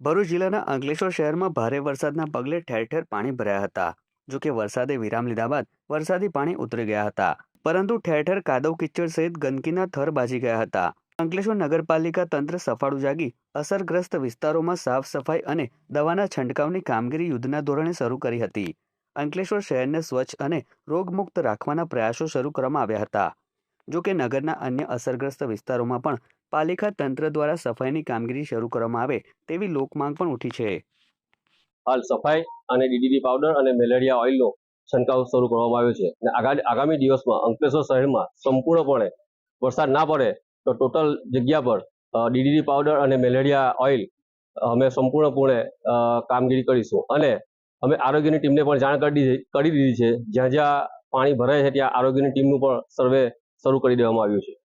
ભરૂચ જિલ્લાના અંકલેશ્વર શહેરમાં ભારે વરસાદના પગલે ઠેર ઠેર પાણી ભરાયા હતા. જો કે વરસાદે વિરામ લીધા બાદ વરસાદી પાણી ઉતરી ગયા હતા. પરંતુ ઠેર ઠેર કાદવ કિચડ સહિત ગંદકીના થર બાજી ગયા હતા. અંકલેશ્વર નગરપાલિકા તંત્ર સફાળું જાગી અસરગ્રસ્ત વિસ્તારોમાં સાફ સફાઈ અને દવાના છંટકાવની કામગીરી યુદ્ધના ધોરણે શરૂ કરી હતી. અંકલેશ્વર શહેરને સ્વચ્છ અને રોગમુક્ત રાખવાના પ્રયાસો શરૂ કરવામાં આવ્યા હતા. જો કે નગરના અન્ય અસરગ્રસ્ત વિસ્તારોમાં પણ પાલિકા તંત્ર દ્વારા સફાઈની કામગીરી શરૂ કરવામાં આવે તેવી લોકમાંગ પણ ઉઠી છે. હાલ સફાઈ અને ડીડીટી પાવડર અને મેલેરિયા ઓઇલનો છંટકાવ શરૂ કરવામાં આવ્યો છે અને આગામી દિવસમાં અંકલેશ્વર શહેરમાં સંપૂર્ણપણે વરસાદ ના પડે તો ટોટલ જગ્યા પર ડીડીટી પાવડર અને મેલેરિયા ઓઇલ અમે સંપૂર્ણપણે કામગીરી કરીશું. અને અમે આરોગ્યની ટીમને પણ જાણ કરી દીધી કરી દીધી છે. જ્યાં જ્યાં પાણી ભરાય છે ત્યાં આરોગ્યની ટીમનું પણ સર્વે શરૂ કરી દેવામાં આવ્યું છે.